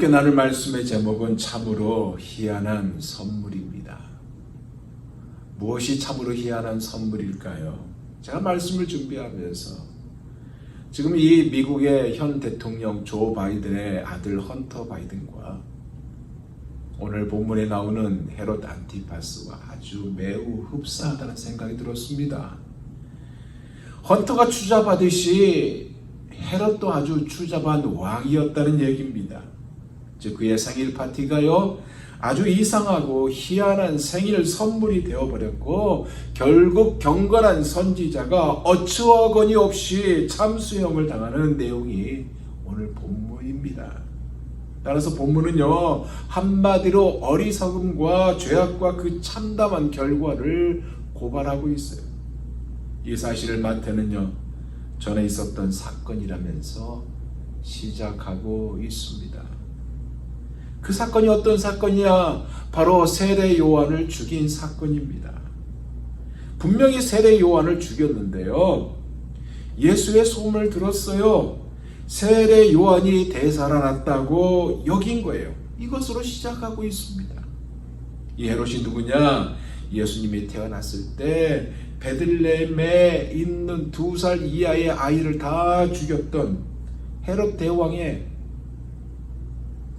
함께 나눌 말씀의 제목은 참으로 희한한 선물입니다. 무엇이 참으로 희한한 선물일까요? 제가 말씀을 준비하면서 지금 이 미국의 현 대통령 조 바이든의 아들 헌터 바이든과 오늘 본문에 나오는 헤롯 안티파스와 아주 매우 흡사하다는 생각이 들었습니다. 헌터가 추잡하듯이 헤롯도 아주 추잡한 왕이었다는 얘기입니다. 즉 그의 생일 파티가요 아주 이상하고 희한한 생일 선물이 되어버렸고 결국 경건한 선지자가 어처어건이 없이 참수형을 당하는 내용이 오늘 본문입니다. 따라서 본문은요 한마디로 어리석음과 죄악과 그 참담한 결과를 고발하고 있어요. 이 사실을 마태는요 전에 있었던 사건이라면서 시작하고 있습니다. 그 사건이 어떤 사건이야? 바로 세례 요한을 죽인 사건입니다. 분명히 세례 요한을 죽였는데요. 예수의 소문을 들었어요. 세례 요한이 되살아났다고 여긴 거예요. 이것으로 시작하고 있습니다. 이 헤롯이 누구냐? 예수님이 태어났을 때 베들레헴에 있는 두 살 이하의 아이를 다 죽였던 헤롯 대왕의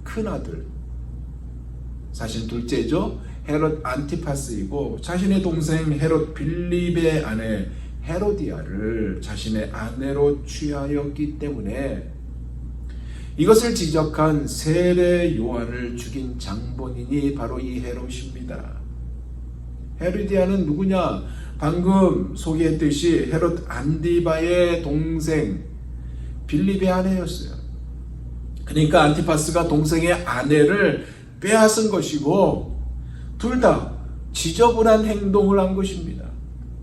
큰 아들. 사실 둘째죠. 헤롯 안티파스이고 자신의 동생 헤롯 빌립의 아내 헤로디아를 자신의 아내로 취하였기 때문에 이것을 지적한 세례 요한을 죽인 장본인이 바로 이 헤롯입니다. 헤로디아는 누구냐? 방금 소개했듯이 헤롯 안디바의 동생 빌립의 아내였어요. 그러니까 안티파스가 동생의 아내를 빼앗은 것이고 둘 다 지저분한 행동을 한 것입니다.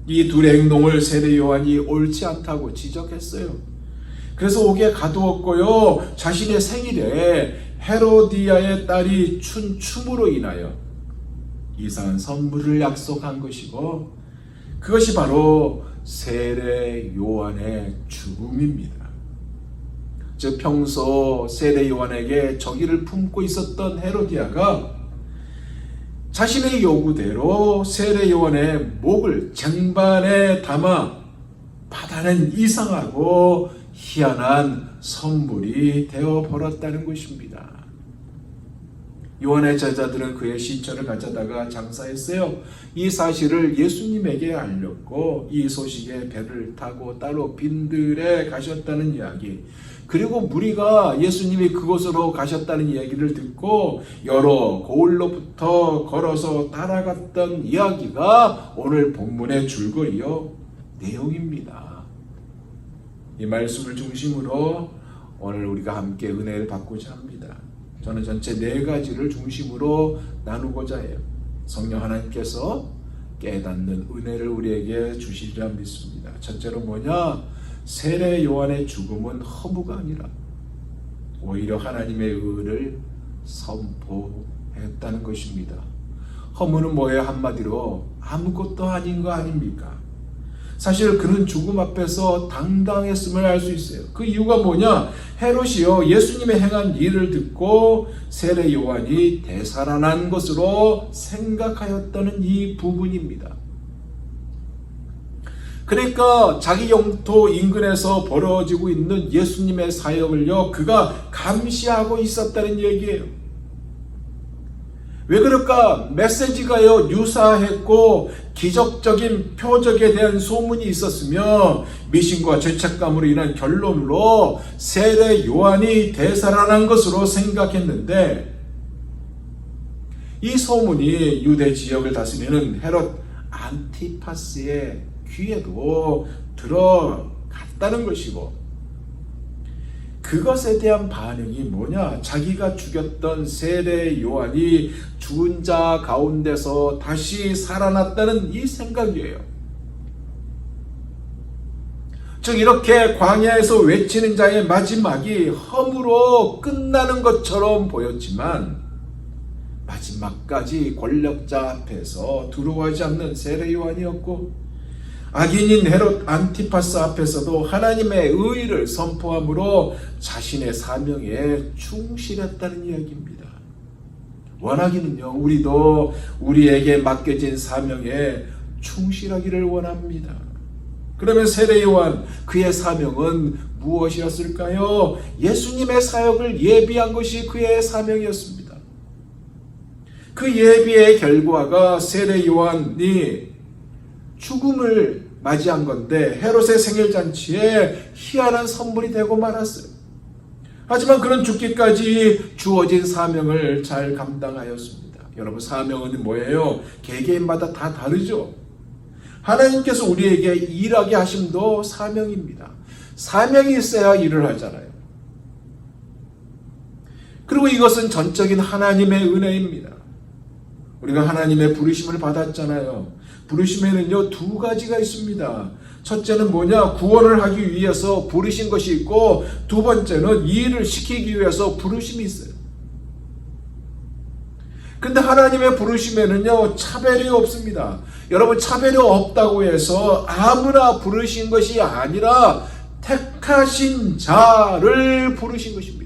이 둘의 행동을 세례 요한이 옳지 않다고 지적했어요. 그래서 옥에 가두었고요. 자신의 생일에 헤로디아의 딸이 춘 춤으로 인하여 이상한 선물을 약속한 것이고 그것이 바로 세례 요한의 죽음입니다. 즉 평소 세례 요한에게 적의를 품고 있었던 헤로디아가 자신의 요구대로 세례 요한의 목을 쟁반에 담아 받아낸 이상하고 희한한 선물이 되어 버렸다는 것입니다. 요한의 제자들은 그의 시체를 가져다가 장사했어요. 이 사실을 예수님에게 알렸고 이 소식에 배를 타고 따로 빈들에 가셨다는 이야기. 그리고 무리가 예수님이 그곳으로 가셨다는 이야기를 듣고 여러 고을로부터 걸어서 따라갔던 이야기가 오늘 본문의 줄거리요 내용입니다. 이 말씀을 중심으로 오늘 우리가 함께 은혜를 받고자 합니다. 저는 전체 네 가지를 중심으로 나누고자 해요. 성령 하나님께서 깨닫는 은혜를 우리에게 주시리라 믿습니다. 첫째로 뭐냐? 세례 요한의 죽음은 허무가 아니라 오히려 하나님의 의를 선포했다는 것입니다. 허무는 뭐예요? 한마디로 아무것도 아닌 거 아닙니까? 사실 그는 죽음 앞에서 당당했음을 알 수 있어요. 그 이유가 뭐냐? 헤롯이요 예수님의 행한 일을 듣고 세례 요한이 되살아난 것으로 생각하였다는 이 부분입니다. 그러니까 자기 영토 인근에서 벌어지고 있는 예수님의 사역을요 그가 감시하고 있었다는 얘기예요. 왜 그럴까? 메시지가요, 유사했고, 기적적인 표적에 대한 소문이 있었으며, 미신과 죄책감으로 인한 결론으로 세례 요한이 되살아난 것으로 생각했는데, 이 소문이 유대 지역을 다스리는 헤롯 안티파스의 귀에도 들어갔다는 것이고, 그것에 대한 반응이 뭐냐? 자기가 죽였던 세례 요한이 죽은 자 가운데서 다시 살아났다는 이 생각이에요. 즉 이렇게 광야에서 외치는 자의 마지막이 허무로 끝나는 것처럼 보였지만 마지막까지 권력자 앞에서 두려워하지 않는 세례 요한이었고 악인인 헤롯 안티파스 앞에서도 하나님의 의를 선포함으로 자신의 사명에 충실했다는 이야기입니다. 원하기는요, 우리도 우리에게 맡겨진 사명에 충실하기를 원합니다. 그러면 세례 요한 그의 사명은 무엇이었을까요? 예수님의 사역을 예비한 것이 그의 사명이었습니다. 그 예비의 결과가 세례 요한이 죽음을 맞이한 건데 헤롯의 생일 잔치에 희한한 선물이 되고 말았어요. 하지만 그런 죽기까지 주어진 사명을 잘 감당하였습니다. 여러분 사명은 뭐예요? 개개인마다 다 다르죠. 하나님께서 우리에게 일하게 하심도 사명입니다. 사명이 있어야 일을 하잖아요. 그리고 이것은 전적인 하나님의 은혜입니다. 우리가 하나님의 부르심을 받았잖아요. 부르심에는요, 두 가지가 있습니다. 첫째는 뭐냐? 구원을 하기 위해서 부르신 것이 있고, 두 번째는 이 일을 시키기 위해서 부르심이 있어요. 근데 하나님의 부르심에는요, 차별이 없습니다. 여러분, 차별이 없다고 해서 아무나 부르신 것이 아니라 택하신 자를 부르신 것입니다.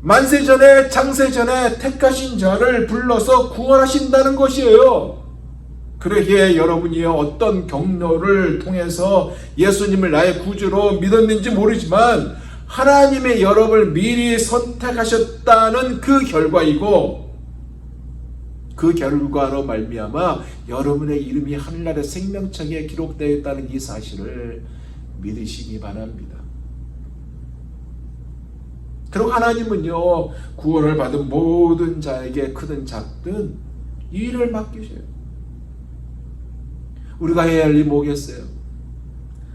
만세 전에 창세 전에 택하신 자를 불러서 구원하신다는 것이에요. 그러기에 여러분이 어떤 경로를 통해서 예수님을 나의 구주로 믿었는지 모르지만 하나님의 여러분을 미리 선택하셨다는 그 결과이고 그 결과로 말미암아 여러분의 이름이 하늘나라 생명책에 기록되어 있다는 이 사실을 믿으시기 바랍니다. 그리고 하나님은요 구원을 받은 모든 자에게 크든 작든 이 일을 맡기셔요. 우리가 해야 할 일이 뭐겠어요?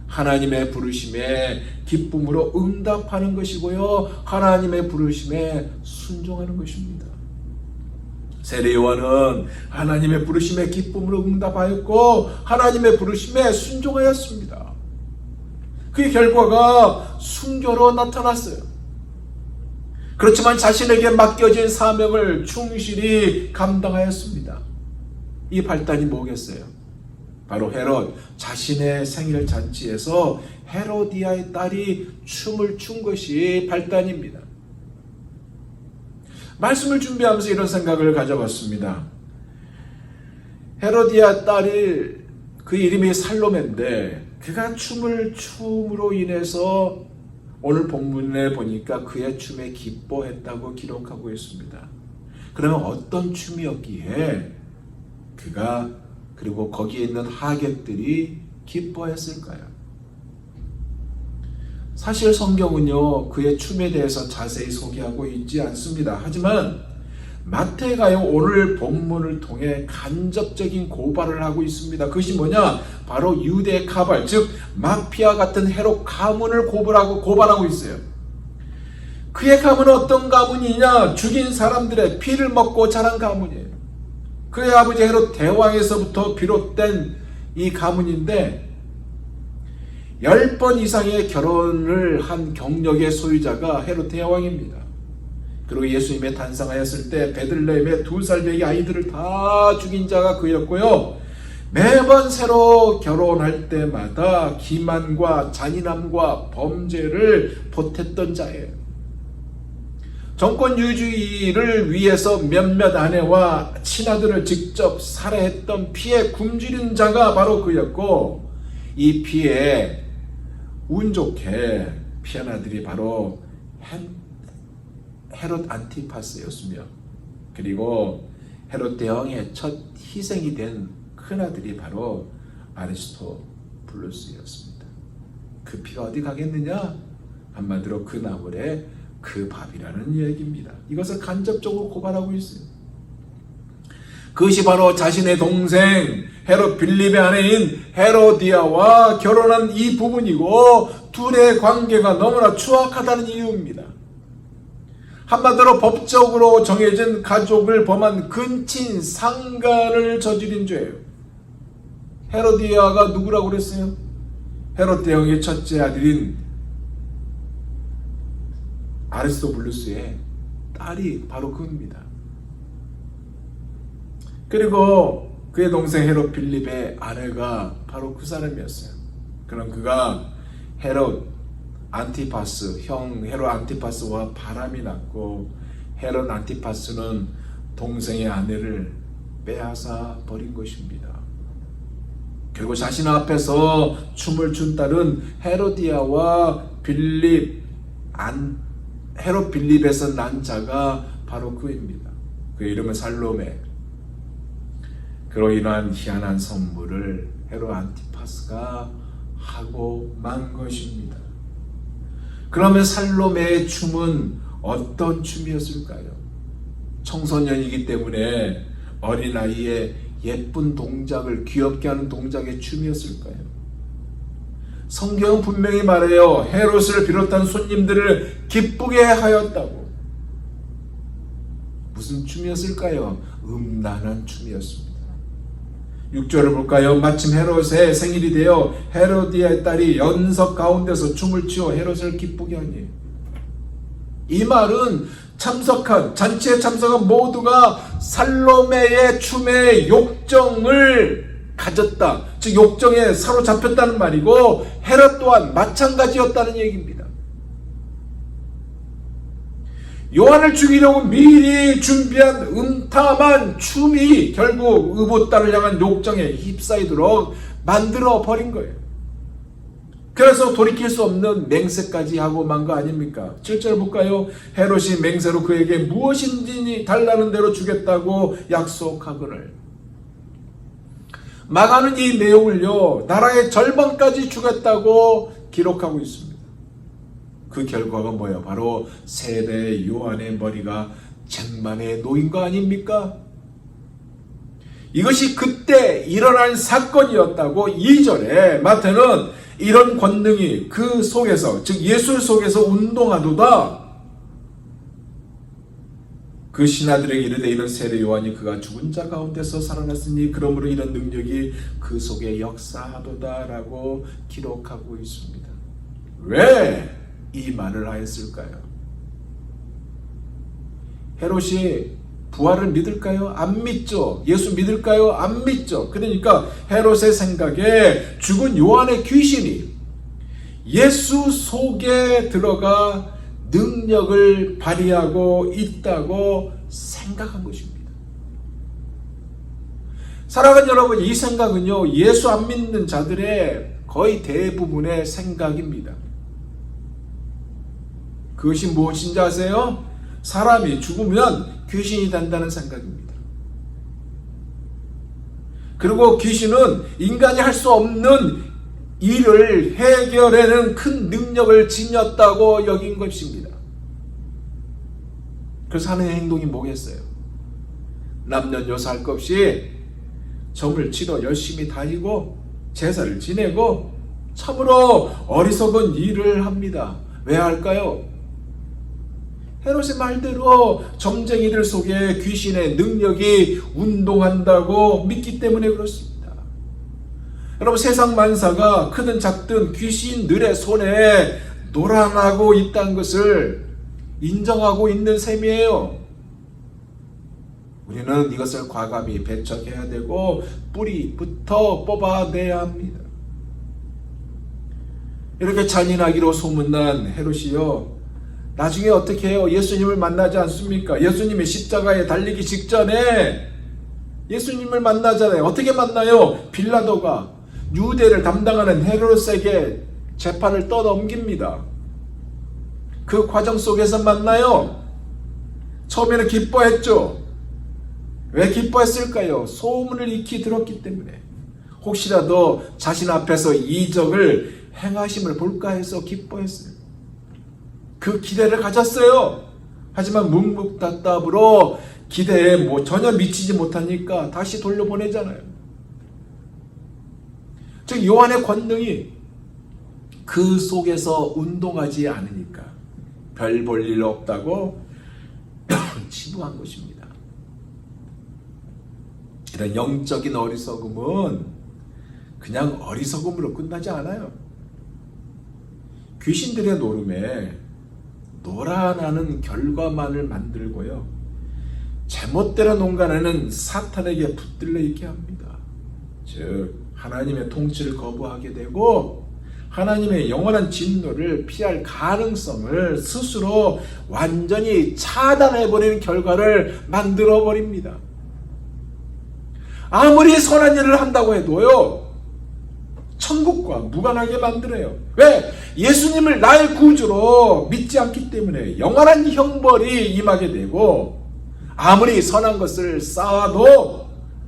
하나님의 부르심에 기쁨으로 응답하는 것이고요. 하나님의 부르심에 순종하는 것입니다. 세례 요한은 하나님의 부르심에 기쁨으로 응답하였고 하나님의 부르심에 순종하였습니다. 그 결과가 순교로 나타났어요. 그렇지만 자신에게 맡겨진 사명을 충실히 감당하였습니다. 이 발단이 뭐겠어요? 바로 헤롯 자신의 생일 잔치에서 헤로디아의 딸이 춤을 춘 것이 발단입니다. 말씀을 준비하면서 이런 생각을 가져봤습니다. 헤로디아 딸이 그 이름이 살로메인데 그가 춤을 춤으로 인해서 오늘 본문에 보니까 그의 춤에 기뻐했다고 기록하고 있습니다. 그러면 어떤 춤이었기에 그가 그리고 거기에 있는 하객들이 기뻐했을까요? 사실 성경은요, 그의 춤에 대해서 자세히 소개하고 있지 않습니다. 하지만 마태가요, 오늘 본문을 통해 간접적인 고발을 하고 있습니다. 그것이 뭐냐? 바로 유대 카발, 즉, 마피아 같은 헤롯 가문을 고발하고, 고발하고 있어요. 그의 가문은 어떤 가문이냐? 죽인 사람들의 피를 먹고 자란 가문이에요. 그의 아버지 헤롯 대왕에서부터 비롯된 이 가문인데, 10번 이상의 결혼을 한 경력의 소유자가 헤롯 대왕입니다. 그리고 예수님의 탄생하였을 때 베들레헴의 두 살배기 아이들을 다 죽인 자가 그였고요. 매번 새로 결혼할 때마다 기만과 잔인함과 범죄를 보탰던 자예요. 정권 유지를 위해서 몇몇 아내와 친아들을 직접 살해했던 피해 굶주린 자가 바로 그였고 이 피해 운 좋게 피한 아들이 바로 헤롯 안티파스였으며 그리고 헤롯 대왕의 첫 희생이 된 큰아들이 바로 아리스토 블루스였습니다. 그 피가 어디 가겠느냐? 한마디로 그 나물에 그 밥이라는 얘기입니다. 이것을 간접적으로 고발하고 있어요. 그것이 바로 자신의 동생 헤롯 빌립의 아내인 헤로디아와 결혼한 이 부분이고 둘의 관계가 너무나 추악하다는 이유입니다. 한마디로 법적으로 정해진 가족을 범한 근친 상간을 저지른 죄예요. 헤로디아가 누구라고 그랬어요? 헤롯 대왕의 첫째 아들인 아리스토블루스의 딸이 바로 그입니다. 그리고 그의 동생 헤롯 빌립의 아내가 바로 그 사람이었어요. 그럼 그가 헤롯 안티파스 형 헤롯 안티파스와 바람이 났고 헤롯 안티파스는 동생의 아내를 빼앗아 버린 것입니다. 결국 자신 앞에서 춤을 춘 딸은 헤로디아와 빌립 안 헤롯 빌립에서 난 자가 바로 그입니다. 그 이름은 살로메. 그로 인한 희한한 선물을 헤롯 안티파스가 하고 만 것입니다. 그러면 살로메의 춤은 어떤 춤이었을까요? 청소년이기 때문에 어린아이의 예쁜 동작을 귀엽게 하는 동작의 춤이었을까요? 성경은 분명히 말해요. 헤롯을 비롯한 손님들을 기쁘게 하였다고. 무슨 춤이었을까요? 음란한 춤이었습니다. 6절을 볼까요? 마침 헤롯의 생일이 되어 헤로디아의 딸이 연석 가운데서 춤을 추어 헤롯을 기쁘게 하니 이 말은 참석한 잔치에 참석한 모두가 살로메의 춤의 욕정을 가졌다. 즉 욕정에 사로잡혔다는 말이고 헤롯 또한 마찬가지였다는 얘기입니다. 요한을 죽이려고 미리 준비한 음탐한 춤이 결국 의붓딸을 향한 욕정에 휩싸이도록 만들어 버린 거예요. 그래서 돌이킬 수 없는 맹세까지 하고 만 거 아닙니까? 7절 볼까요? 헤롯이 맹세로 그에게 무엇인지 달라는 대로 주겠다고 약속하거늘. 마가는 이 내용을요, 나라의 절반까지 주겠다고 기록하고 있습니다. 그 결과가 뭐예요? 바로 세대 요한의 머리가 쟁반에 놓인 거 아닙니까? 이것이 그때 일어난 사건이었다고 2절에 마태는 이런 권능이 그 속에서 즉 예술 속에서 운동하도다 그 신하들에게 이르되 이런 세례 요한이 그가 죽은 자 가운데서 살아났으니 그러므로 이런 능력이 그 속에 역사하도다라고 기록하고 있습니다. 왜 이 말을 하였을까요? 헤롯이 부활을 믿을까요? 안 믿죠. 예수 믿을까요? 안 믿죠. 그러니까 헤롯의 생각에 죽은 요한의 귀신이 예수 속에 들어가 능력을 발휘하고 있다고 생각한 것입니다. 사랑하는 여러분, 이 생각은요, 예수 안 믿는 자들의 거의 대부분의 생각입니다. 그것이 무엇인지 아세요? 사람이 죽으면 귀신이 된다는 생각입니다. 그리고 귀신은 인간이 할 수 없는 일을 해결해내는 큰 능력을 지녔다고 여긴 것입니다. 그래서 하는 행동이 뭐겠어요? 남녀노소 할것 없이 점을 치러 열심히 다니고 제사를 지내고 참으로 어리석은 일을 합니다. 왜 할까요? 헤롯의 말대로 점쟁이들 속에 귀신의 능력이 운동한다고 믿기 때문에 그렇습니다. 여러분 세상 만사가 크든 작든 귀신들의 손에 노랑하고 있다는 것을 인정하고 있는 셈이에요. 우리는 이것을 과감히 배척해야 되고 뿌리부터 뽑아내야 합니다. 이렇게 잔인하기로 소문난 헤롯이요. 나중에 어떻게 해요? 예수님을 만나지 않습니까? 예수님이 십자가에 달리기 직전에 예수님을 만나잖아요. 어떻게 만나요? 빌라도가 유대를 담당하는 헤롯에게 재판을 떠넘깁니다. 그 과정 속에서 만나요. 처음에는 기뻐했죠. 왜 기뻐했을까요? 소문을 익히 들었기 때문에. 혹시라도 자신 앞에서 이적을 행하심을 볼까 해서 기뻐했어요. 그 기대를 가졌어요. 하지만 묵묵답답으로 기대에 뭐 전혀 미치지 못하니까 다시 돌려보내잖아요. 즉 요한의 권능이 그 속에서 운동하지 않으니까 별 볼 일 없다고 치부한 것입니다. 이런 영적인 어리석음은 그냥 어리석음으로 끝나지 않아요. 귀신들의 노름에 노란하는 결과만을 만들고요. 제멋대로 농간에는 사탄에게 붙들려 있게 합니다. 즉 하나님의 통치를 거부하게 되고 하나님의 영원한 진노를 피할 가능성을 스스로 완전히 차단해 버리는 결과를 만들어 버립니다. 아무리 선한 일을 한다고 해도요. 천국과 무관하게 만들어요. 왜? 예수님을 나의 구주로 믿지 않기 때문에 영원한 형벌이 임하게 되고 아무리 선한 것을 쌓아도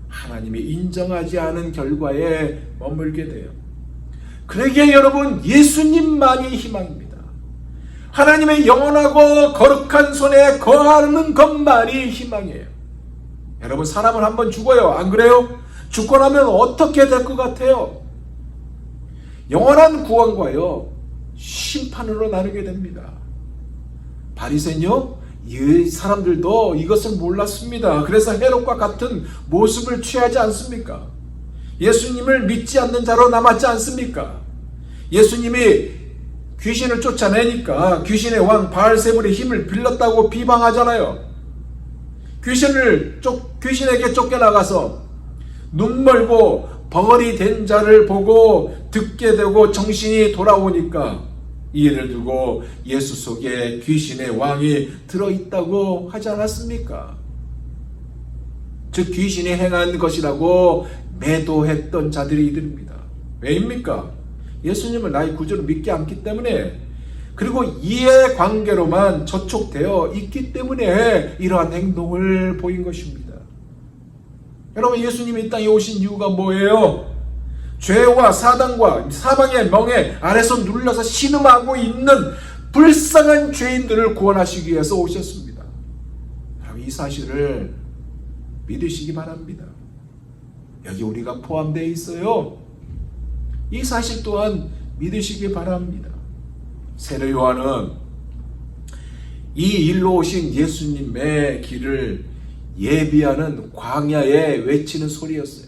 하나님이 인정하지 않은 결과에 머물게 돼요. 그러기에 여러분 예수님만이 희망입니다. 하나님의 영원하고 거룩한 손에 거하는 것만이 희망이에요. 여러분 사람은 한번 죽어요. 안 그래요? 죽고 나면 어떻게 될 것 같아요? 영원한 구원과요 심판으로 나누게 됩니다. 바리새인요 이 사람들도 이것을 몰랐습니다. 그래서 헤롯과 같은 모습을 취하지 않습니까? 예수님을 믿지 않는 자로 남았지 않습니까? 예수님이 귀신을 쫓아내니까 귀신의 왕 바알세불의 힘을 빌렸다고 비방하잖아요. 귀신을 쫓, 귀신에게 쫓겨나가서 눈 멀고 벙어리 된 자를 보고 듣게 되고 정신이 돌아오니까 이해를 두고 예수 속에 귀신의 왕이 들어있다고 하지 않았습니까? 즉 귀신이 행한 것이라고 매도했던 자들이 이들입니다. 왜입니까? 예수님을 나의 구주로 믿지 않기 때문에 그리고 이해 관계로만 저촉되어 있기 때문에 이러한 행동을 보인 것입니다. 여러분 예수님이 이 땅에 오신 이유가 뭐예요? 죄와 사단과 사방의 멍에 아래서 눌려서 신음하고 있는 불쌍한 죄인들을 구원하시기 위해서 오셨습니다. 여러분 이 사실을 믿으시기 바랍니다. 여기 우리가 포함되어 있어요. 이 사실 또한 믿으시기 바랍니다. 세례 요한은 이 일로 오신 예수님의 길을 예비하는 광야에 외치는 소리였어요.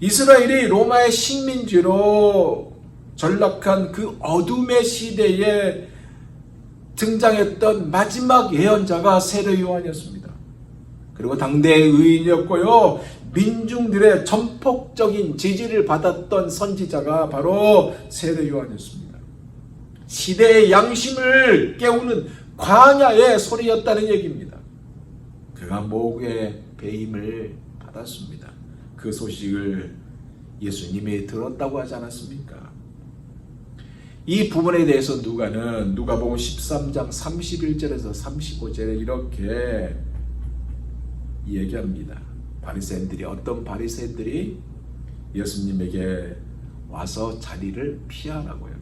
이스라엘이 로마의 식민지로 전락한 그 어둠의 시대에 등장했던 마지막 예언자가 세례 요한이었습니다. 그리고 당대의 의인이었고요. 민중들의 전폭적인 지지를 받았던 선지자가 바로 세례 요한이었습니다. 시대의 양심을 깨우는 광야의 소리였다는 얘기입니다. 그가 목에 배임을 받았습니다. 그 소식을 예수님이 들었다고 하지 않았습니까? 이 부분에 대해서 누가는 누가복음 13장 31절에서 35절에 이렇게 얘기합니다. 바리새인들이 어떤 바리새인들이 예수님에게 와서 자리를 피하라고요.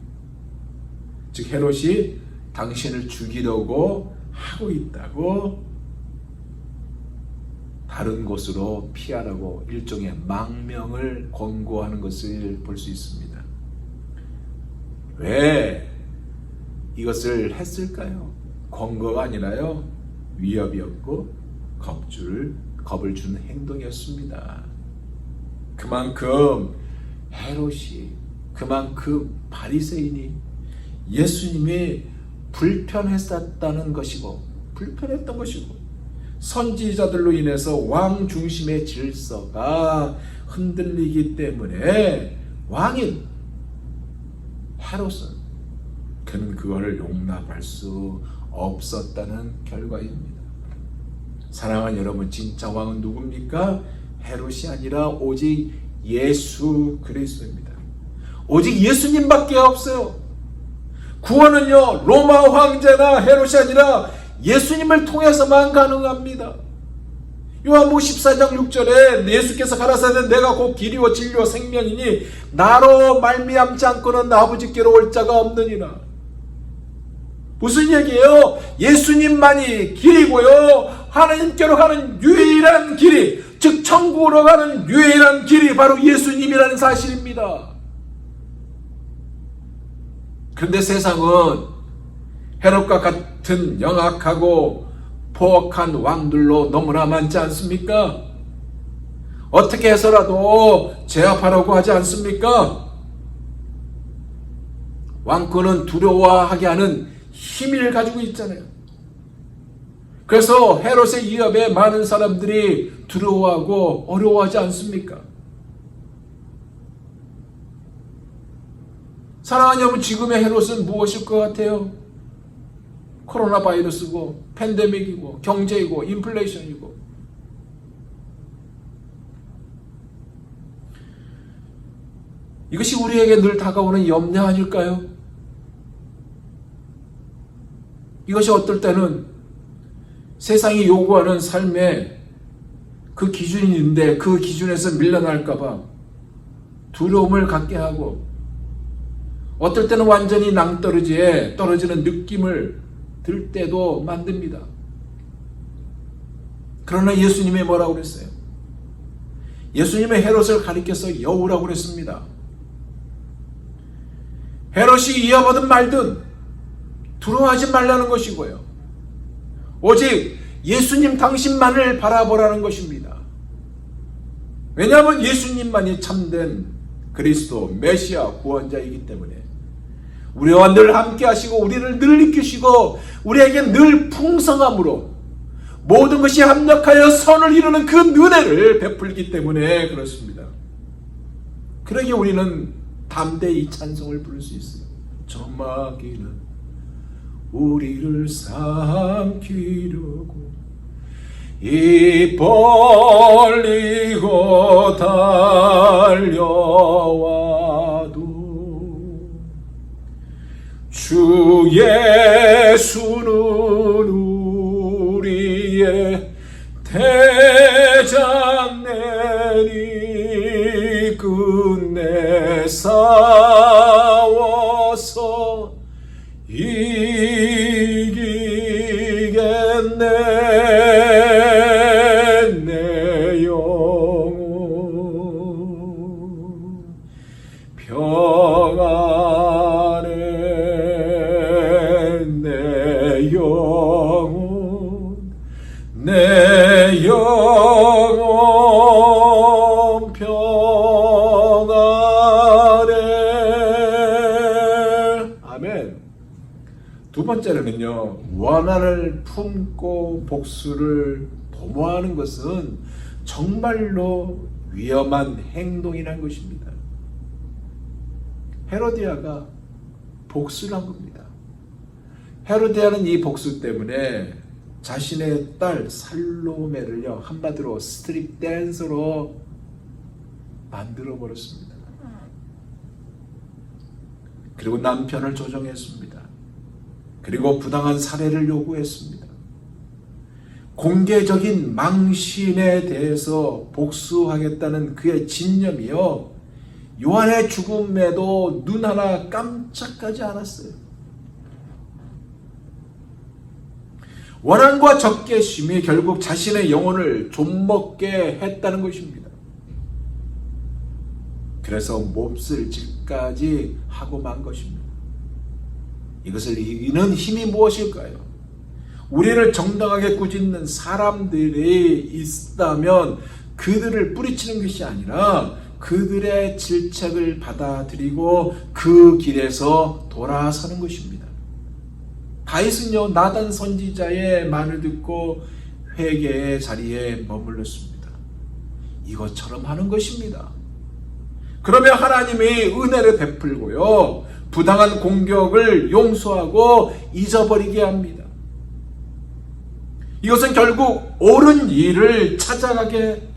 즉 헤롯이 당신을 죽이려고 하고 있다고 다른 곳으로 피하라고 일종의 망명을 권고하는 것을 볼 수 있습니다. 왜 이것을 했을까요? 권고가 아니라요 위협이었고 겁줄 겁을 주는 행동이었습니다. 그만큼 헤롯이 그만큼 바리새인이 예수님이 불편했었다는 것이고 불편했던 것이고 선지자들로 인해서 왕 중심의 질서가 흔들리기 때문에 왕인 헤롯은 그는 그거를 용납할 수 없었다는 결과입니다. 사랑하는 여러분, 진짜 왕은 누굽니까? 헤롯이 아니라 오직 예수 그리스도입니다. 오직 예수님밖에 없어요. 구원은요, 로마 황제나 헤롯이 아니라 예수님을 통해서만 가능합니다. 요한복음 14장 6절에 예수께서 가라사대 내가 곧 길이요 진리요 생명이니 나로 말미암지 않고는 아버지께로 올 자가 없느니라. 무슨 얘기예요? 예수님만이 길이고요. 하나님께로 가는 유일한 길이 즉 천국으로 가는 유일한 길이 바로 예수님이라는 사실입니다. 그런데 세상은 헤롯과 같 같은 영악하고 포악한 왕들로 너무나 많지 않습니까? 어떻게 해서라도 제압하라고 하지 않습니까? 왕권은 두려워하게 하는 힘을 가지고 있잖아요. 그래서 헤롯의 위협에 많은 사람들이 두려워하고 어려워하지 않습니까? 사랑하는 여러분, 지금의 헤롯은 무엇일 것 같아요? 코로나 바이러스고, 팬데믹이고, 경제이고, 인플레이션이고. 이것이 우리에게 늘 다가오는 염려 아닐까요? 이것이 어떨 때는 세상이 요구하는 삶의 그 기준이 있는데 그 기준에서 밀려날까봐 두려움을 갖게 하고 어떨 때는 완전히 낭떠러지에 떨어지는 느낌을 들 때도 만듭니다. 그러나 예수님이 뭐라고 그랬어요? 예수님의 헤롯을 가리켜서 여우라고 그랬습니다. 헤롯이 이어받은 말든 두려워하지 말라는 것이고요. 오직 예수님 당신만을 바라보라는 것입니다. 왜냐하면 예수님만이 참된 그리스도 메시아 구원자이기 때문에 우리와 늘 함께 하시고 우리를 늘 이끄시고 우리에게 늘 풍성함으로 모든 것이 합력하여 선을 이루는 그 은혜를 베풀기 때문에 그렇습니다. 그러기에 우리는 담대히 찬송을 부를 수 있어요. 저 마귀는 우리를 삼키려고 입 벌리고 달려와도 주 예수는 우리의 대장 내리 끝내 싸 번째로는요 원한을 품고 복수를 도모하는 것은 정말로 위험한 행동이라는 것입니다 헤로디아가 복수를 한 겁니다. 헤로디아는 이 복수 때문에 자신의 딸 살로메를요 한마디로 스트릿 댄서로 만들어 버렸습니다. 그리고 남편을 조정했습니다. 그리고 부당한 살해를 요구했습니다. 공개적인 망신에 대해서 복수하겠다는 그의 진념이요. 요한의 죽음에도 눈 하나 깜짝하지 않았어요. 원한과 적개심이 결국 자신의 영혼을 좀먹게 했다는 것입니다. 그래서 몹쓸 짓까지 하고 만 것입니다. 이것을 이기는 힘이 무엇일까요? 우리를 정당하게 꾸짖는 사람들이 있다면 그들을 뿌리치는 것이 아니라 그들의 질책을 받아들이고 그 길에서 돌아서는 것입니다. 다윗은요 나단 선지자의 말을 듣고 회개의 자리에 머물렀습니다. 이것처럼 하는 것입니다. 그러면 하나님이 은혜를 베풀고요 부당한 공격을 용서하고 잊어버리게 합니다. 이것은 결국 옳은 일을 찾아가게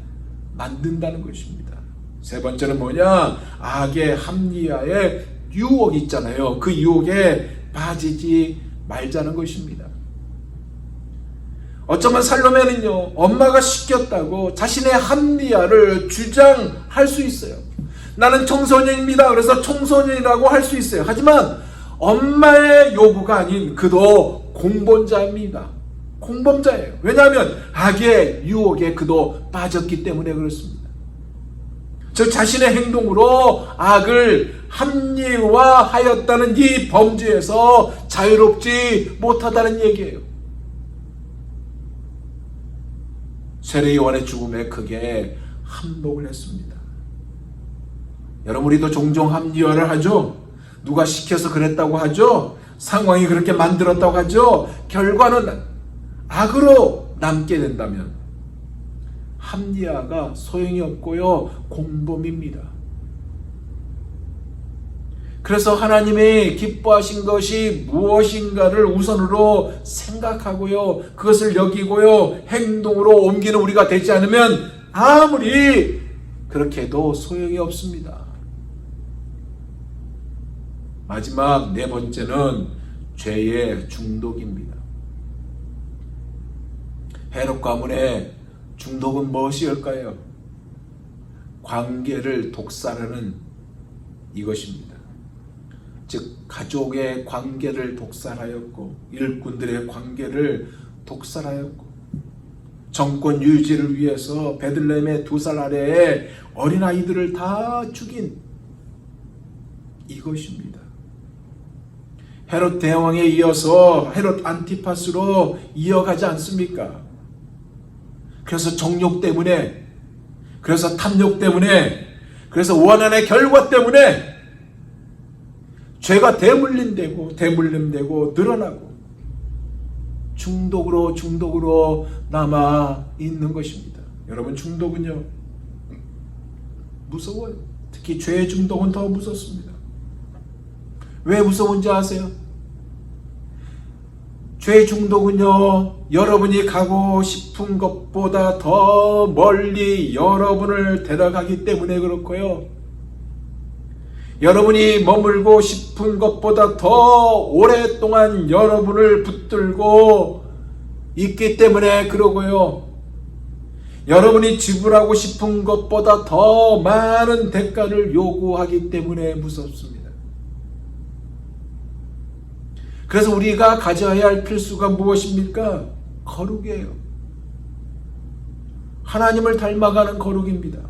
만든다는 것입니다. 세 번째는 뭐냐? 악의 합리화의 유혹이 있잖아요. 그 유혹에 빠지지 말자는 것입니다. 어쩌면 살로메는요, 엄마가 시켰다고 자신의 합리화를 주장할 수 있어요. 나는 청소년입니다. 그래서 청소년이라고 할 수 있어요. 하지만 엄마의 요구가 아닌 그도 공범자입니다. 공범자예요. 왜냐하면 악의 유혹에 그도 빠졌기 때문에 그렇습니다. 저 자신의 행동으로 악을 합리화하였다는 이 범죄에서 자유롭지 못하다는 얘기예요. 세례 요한의 죽음에 크게 한복을 했습니다. 여러분 우리도 종종 합리화를 하죠. 누가 시켜서 그랬다고 하죠. 상황이 그렇게 만들었다고 하죠. 결과는 악으로 남게 된다면 합리화가 소용이 없고요. 공범입니다. 그래서 하나님이 기뻐하신 것이 무엇인가를 우선으로 생각하고요. 그것을 여기고요. 행동으로 옮기는 우리가 되지 않으면 아무리 그렇게 해도 소용이 없습니다. 마지막 네 번째는 죄의 중독입니다. 해롭 가문의 중독은 무엇이었까요? 관계를 독살하는 이것입니다. 즉 가족의 관계를 독살하였고 일꾼들의 관계를 독살하였고 정권 유지를 위해서 베들레헴의 두 살 아래에 어린 아이들을 다 죽인 이것입니다. 헤롯 대왕에 이어서 헤롯 안티파스로 이어가지 않습니까? 그래서 정욕 때문에 그래서 탐욕 때문에 그래서 원한의 결과 때문에 죄가 대물림되고 대물림되고 늘어나고 중독으로 중독으로 남아 있는 것입니다. 여러분 중독은요 무서워요. 특히 죄 중독은 더 무섭습니다. 왜 무서운지 아세요? 죄 중독은요, 여러분이 가고 싶은 것보다 더 멀리 여러분을 데려가기 때문에 그렇고요. 여러분이 머물고 싶은 것보다 더 오랫동안 여러분을 붙들고 있기 때문에 그러고요. 여러분이 지불하고 싶은 것보다 더 많은 대가를 요구하기 때문에 무섭습니다. 그래서 우리가 가져야 할 필수가 무엇입니까? 거룩이에요. 하나님을 닮아가는 거룩입니다.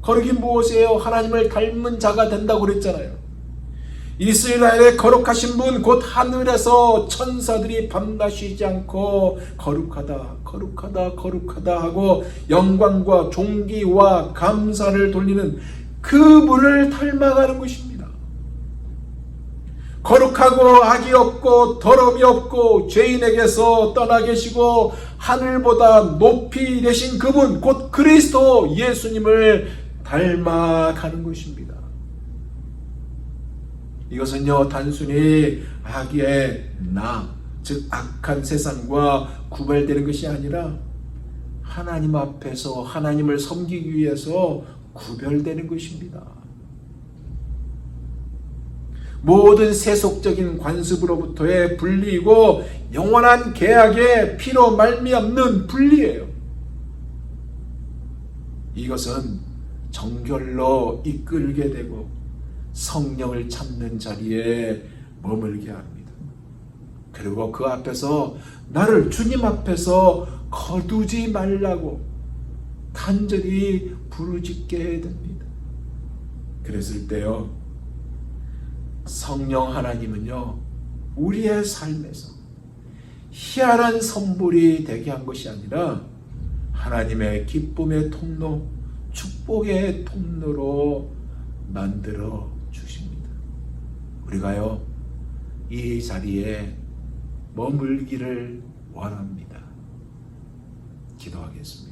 거룩이 무엇이에요? 하나님을 닮은 자가 된다고 그랬잖아요. 이스라엘의 거룩하신 분, 곧 하늘에서 천사들이 밤낮 쉬지 않고 거룩하다, 거룩하다, 거룩하다 하고 영광과 존귀와 감사를 돌리는 그분을 닮아가는 것입니다. 거룩하고 악이 없고 더러움이 없고 죄인에게서 떠나 계시고 하늘보다 높이 되신 그분 곧 그리스도 예수님을 닮아가는 것입니다. 이것은요 단순히 악의 나, 즉 악한 세상과 구별되는 것이 아니라 하나님 앞에서 하나님을 섬기기 위해서 구별되는 것입니다. 모든 세속적인 관습으로부터의 분리이고 영원한 계약의 피로 말미암는 분리예요. 이것은 정결로 이끌게 되고 성령을 찾는 자리에 머물게 합니다. 그리고 그 앞에서 나를 주님 앞에서 거두지 말라고 간절히 부르짖게 됩니다. 그랬을 때요. 성령 하나님은요, 우리의 삶에서 희한한 선물이 되게 한 것이 아니라 하나님의 기쁨의 통로, 축복의 통로로 만들어 주십니다. 우리가요, 이 자리에 머물기를 원합니다. 기도하겠습니다.